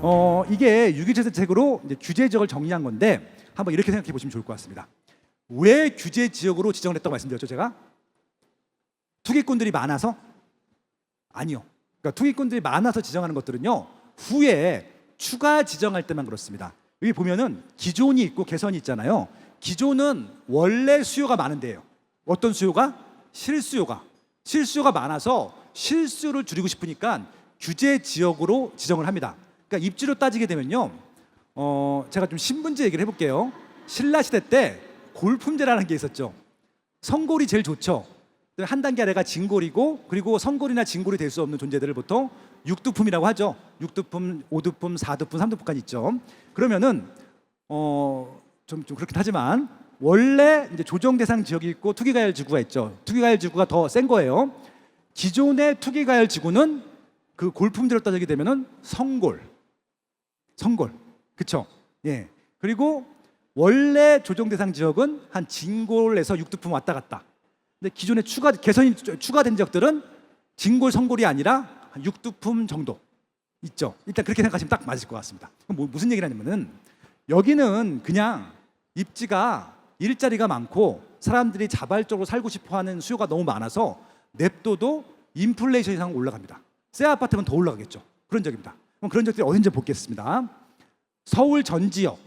어, 이게 유기체 대책으로 규제 지역을 정리한 건데 한번 이렇게 생각해 보시면 좋을 것 같습니다. 왜 규제 지역으로 지정을 했다고 말씀드렸죠, 제가? 투기꾼들이 많아서? 아니요. 그러니까 투기꾼들이 많아서 지정하는 것들은요. 후에 추가 지정할 때만 그렇습니다. 여기 보면은 기존이 있고 개선이 있잖아요. 기존은 원래 수요가 많은데요. 어떤 수요가? 실수요가. 실수요가 많아서 실수를 줄이고 싶으니까 규제 지역으로 지정을 합니다. 그러니까 입지로 따지게 되면요. 어, 제가 좀 신문제 얘기를 해볼게요. 신라 시대 때 골품제라는 게 있었죠. 성골이 제일 좋죠. 한 단계 아래가 진골이고 그리고 성골이나 진골이 될 수 없는 존재들을 보통 육두품이라고 하죠. 육두품, 오두품, 사두품, 삼두품까지 있죠. 그러면은 어 좀 좀 그렇긴 하지만 원래 이제 조정 대상 지역이 있고 투기가열 지구가 있죠. 투기가열 지구가 더 센 거예요. 기존의 투기가열 지구는 그 골품제로 따지게 되면은 성골, 성골, 그쵸? 예. 그리고 원래 조정 대상 지역은 한 진골에서 육두품 왔다 갔다. 근데 기존에 추가 개선이 추가된 지역들은 진골 성골이 아니라 한 육두품 정도 있죠. 일단 그렇게 생각하시면 딱 맞을 것 같습니다. 뭐, 무슨 얘기를 하냐면은 여기는 그냥 입지가 일자리가 많고 사람들이 자발적으로 살고 싶어하는 수요가 너무 많아서 냅둬도 인플레이션 이상 올라갑니다. 새 아파트면 더 올라가겠죠. 그런 적입니다. 그런 적들이 어딘지 보겠습니다. 서울 전 지역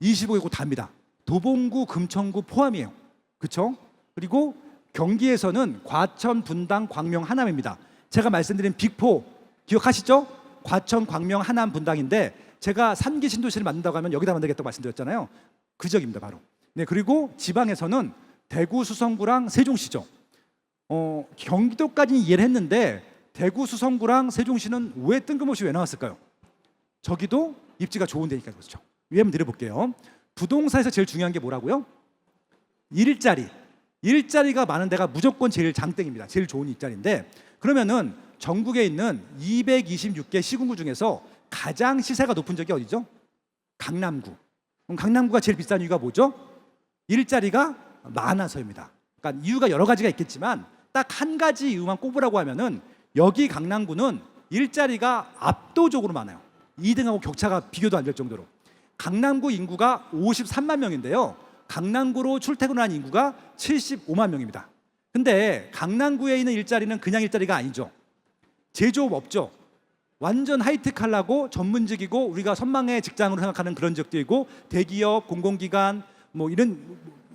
25개국 답니다. 도봉구, 금천구 포함이에요. 그렇죠? 그리고 경기에서는 과천, 분당, 광명, 하남입니다. 제가 말씀드린 빅포 기억하시죠? 과천, 광명, 하남, 분당인데 제가 삼기 신도시를 만든다고 하면 여기다 만들겠다고 말씀드렸잖아요. 그 지역입니다, 바로. 네, 그리고 지방에서는 대구, 수성구랑 세종시죠. 어, 경기도까지는 이해를 했는데 대구, 수성구랑 세종시는 왜 뜬금없이 왜 나왔을까요? 저기도 입지가 좋은 데니까 그렇죠. 위에 한번 드려볼게요. 부동산에서 제일 중요한 게 뭐라고요? 일자리. 일자리가 많은 데가 무조건 제일 장땡입니다. 제일 좋은 일자리인데 그러면은 전국에 있는 226개 시군구 중에서 가장 시세가 높은 적이 어디죠? 강남구. 그럼 강남구가 제일 비싼 이유가 뭐죠? 일자리가 많아서입니다. 그러니까 이유가 여러 가지가 있겠지만 딱 한 가지 이유만 꼽으라고 하면은 여기 강남구는 일자리가 압도적으로 많아요. 2등하고 격차가 비교도 안 될 정도로. 강남구 인구가 53만 명인데요. 강남구로 출퇴근한 인구가 75만 명입니다. 근데 강남구에 있는 일자리는 그냥 일자리가 아니죠. 제조업 없죠. 완전 하이테크하려고 전문직이고 우리가 선망의 직장으로 생각하는 그런 직들이고 대기업, 공공기관 뭐 이런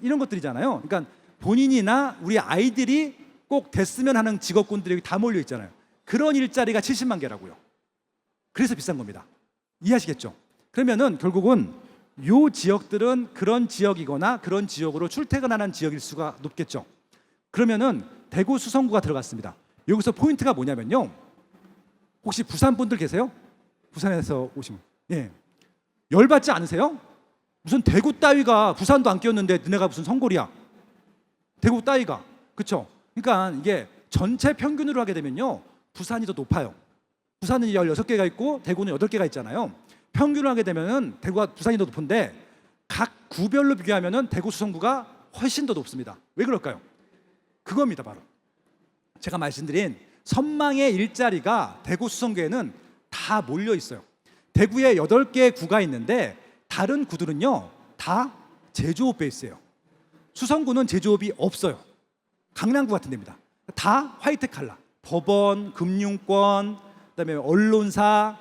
이런 것들이잖아요. 그러니까 본인이나 우리 아이들이 꼭 됐으면 하는 직업군들이 다 몰려 있잖아요. 그런 일자리가 70만 개라고요. 그래서 비싼 겁니다. 이해하시겠죠? 그러면은 결국은 요 지역들은 그런 지역이거나 그런 지역으로 출퇴근하는 지역일 수가 높겠죠. 그러면은 대구 수성구가 들어갔습니다. 여기서 포인트가 뭐냐면요. 혹시 부산 분들 계세요? 부산에서 분. 예. 열받지 않으세요? 무슨 대구 따위가 부산도 안 끼었는데 너네가 무슨 성골이야? 대구 따위가. 그렇죠? 그러니까 이게 전체 평균으로 하게 되면요. 부산이 더 높아요. 부산은 16개가 있고 대구는 8개가 있잖아요. 평균을 하게 되면은 대구가 부산이 더 높은데 각 구별로 비교하면은 대구 수성구가 훨씬 더 높습니다. 왜 그럴까요? 그겁니다, 바로. 제가 말씀드린 선망의 일자리가 대구 수성구에는 다 몰려 있어요. 대구에 8개 구가 있는데 다른 구들은요. 다 제조업 베이스예요. 수성구는 제조업이 없어요. 강남구 같은 데입니다. 다 화이트 칼라. 법원, 금융권, 그다음에 언론사,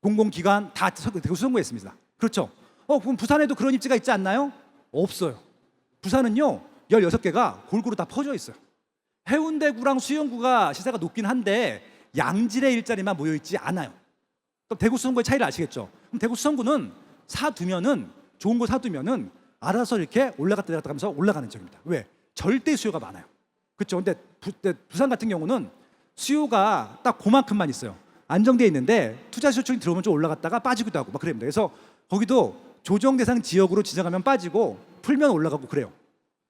공공기관 다 대구 수성구에 있습니다. 그렇죠? 어, 그럼 부산에도 그런 입지가 있지 않나요? 없어요. 부산은요, 16개가 골고루 다 퍼져 있어요. 해운대구랑 수영구가 시세가 높긴 한데 양질의 일자리만 모여 있지 않아요. 그럼 대구 수성구의 차이를 아시겠죠? 그럼 대구 수성구는 사두면은 좋은 거 사두면은 알아서 이렇게 올라갔다 내렸다 하면서 올라가는 지역입니다. 왜? 절대 수요가 많아요. 그렇죠? 근데 부, 부산 같은 경우는 수요가 딱 그만큼만 있어요. 안정돼 있는데 투자 수요층이 들어오면 좀 올라갔다가 빠지기도 하고 막 그럽니다. 그래서 거기도 조정 대상 지역으로 지정하면 빠지고 풀면 올라가고 그래요.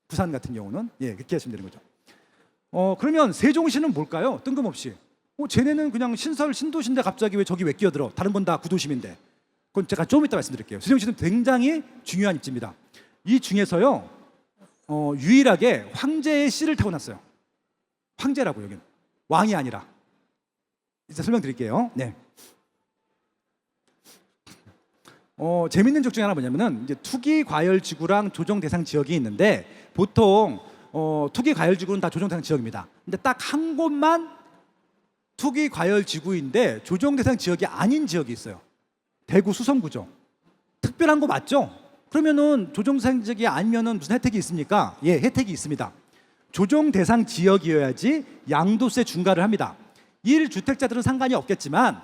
부산 같은 경우는 예 그렇게 하시면 되는 거죠. 어 그러면 세종시는 뭘까요? 뜬금없이 어 쟤네는 그냥 신설 신도시인데 갑자기 왜 저기 왜 끼어들어? 다른 건 다 구도심인데. 그건 제가 좀 이따 말씀드릴게요. 세종시는 굉장히 중요한 입지입니다. 이 중에서요 어, 유일하게 황제의 씨를 타고났어요. 황제라고 여기는 왕이 아니라. 이제 설명드릴게요. 네. 어, 재밌는 적 중에 하나 뭐냐면은 이제 투기 과열 지구랑 조정 대상 지역이 있는데 보통 어, 투기 과열 지구는 다 조정 대상 지역입니다. 근데 딱 한 곳만 투기 과열 지구인데 조정 대상 지역이 아닌 지역이 있어요. 대구 수성구죠. 특별한 거 맞죠? 그러면은 조정 대상 지역이 아니면은 무슨 혜택이 있습니까? 예, 혜택이 있습니다. 조정 대상 지역이어야지 양도세 중과를 합니다. 1주택자들은 상관이 없겠지만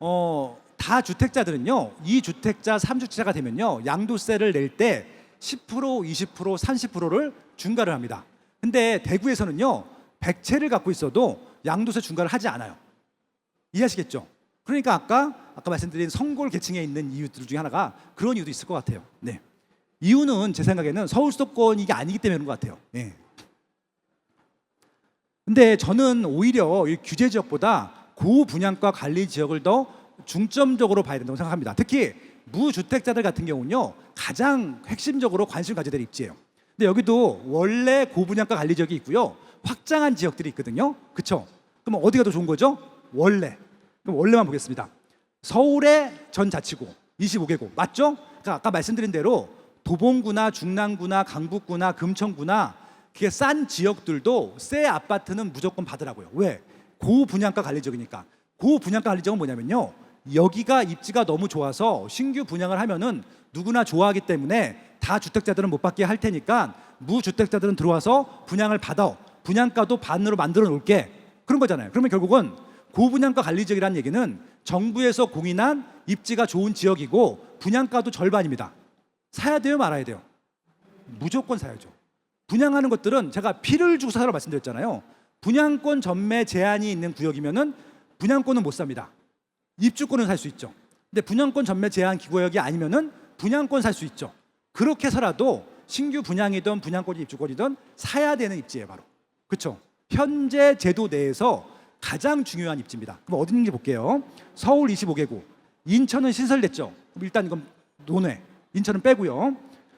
어, 다 주택자들은요. 2주택자, 3주택자가 되면요. 양도세를 낼 때 10%, 20%, 30%를 중과를 합니다. 근데 대구에서는요. 100채를 갖고 있어도 양도세 중과를 하지 않아요. 이해하시겠죠? 그러니까 아까 아까 말씀드린 성골 계층에 있는 이유들 중에 하나가 그런 이유도 있을 것 같아요. 네. 이유는 제 생각에는 서울 수도권이 이게 아니기 때문에 그런 것 같아요. 네. 근데 저는 오히려 이 규제 지역보다 고분양가 관리 지역을 더 중점적으로 봐야 된다고 생각합니다. 특히 무주택자들 같은 경우는요 가장 핵심적으로 관심 가져야 될 입지예요. 근데 여기도 원래 고분양가 관리 지역이 있고요 확장한 지역들이 있거든요. 그렇죠? 그럼 어디가 더 좋은 거죠? 원래. 그럼 원래만 보겠습니다. 서울의 전 자치구 25개구 맞죠? 그러니까 아까 말씀드린 대로 도봉구나 중랑구나 강북구나 금천구나 그게 싼 지역들도 새 아파트는 무조건 받으라고요. 왜? 고분양가 관리 지역이니까. 고분양가 관리 지역은 뭐냐면요. 여기가 입지가 너무 좋아서 신규 분양을 하면은 누구나 좋아하기 때문에 다 주택자들은 못 받게 할 테니까 무주택자들은 들어와서 분양을 받아 분양가도 반으로 만들어 놓을게 그런 거잖아요. 그러면 결국은 고분양가 관리 지역이라는 얘기는 정부에서 공인한 입지가 좋은 지역이고 분양가도 절반입니다. 사야 돼요, 말아야 돼요. 무조건 사야죠. 분양하는 것들은 제가 피를 주고 사라고 말씀드렸잖아요. 분양권 전매 제한이 있는 구역이면은 분양권은 못 삽니다. 입주권은 살 수 있죠. 근데 분양권 전매 제한 구역이 아니면은 분양권 살 수 있죠. 그렇게 해서라도 신규 분양이든 분양권이 입주권이든 사야 되는 입지예요, 바로. 그렇죠? 현재 제도 내에서 가장 중요한 입지입니다. 그럼 어디 있는지 볼게요. 서울 25개구, 인천은 신설됐죠. 그럼 일단 이건 논외. 인천은 빼고요.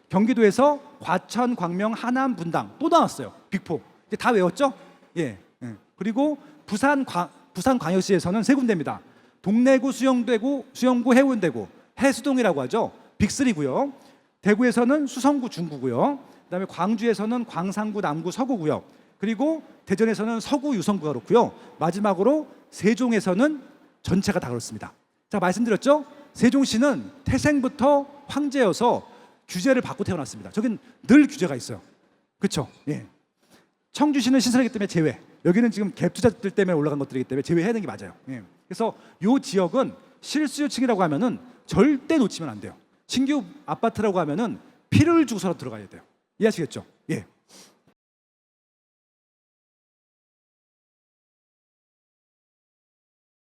경기도에서 과천, 광명, 하남, 분당 또 나왔어요. 빅포. 이제 다 외웠죠? 예. 예. 그리고 부산 광 부산 광역시에서는 세 군데입니다. 동래구, 수영대구, 수영구, 해운대구, 해수동이라고 하죠. 빅3고요. 대구에서는 수성구, 중구고요. 그다음에 광주에서는 광산구, 남구, 서구고요. 그리고 대전에서는 서구, 유성구가 그렇고요. 마지막으로 세종에서는 전체가 다 그렇습니다. 자 말씀드렸죠? 세종시는 태생부터 황제여서 규제를 받고 태어났습니다. 저긴 늘 규제가 있어요. 그렇죠? 예. 청주시는 신설하기 때문에 제외. 여기는 지금 갭 투자들 때문에 올라간 것들이기 때문에 제외해야 되는 게 맞아요. 예. 그래서 요 지역은 실수요층이라고 하면은 절대 놓치면 안 돼요. 신규 아파트라고 하면은 피를 주고서 들어가야 돼요. 이해하시겠죠?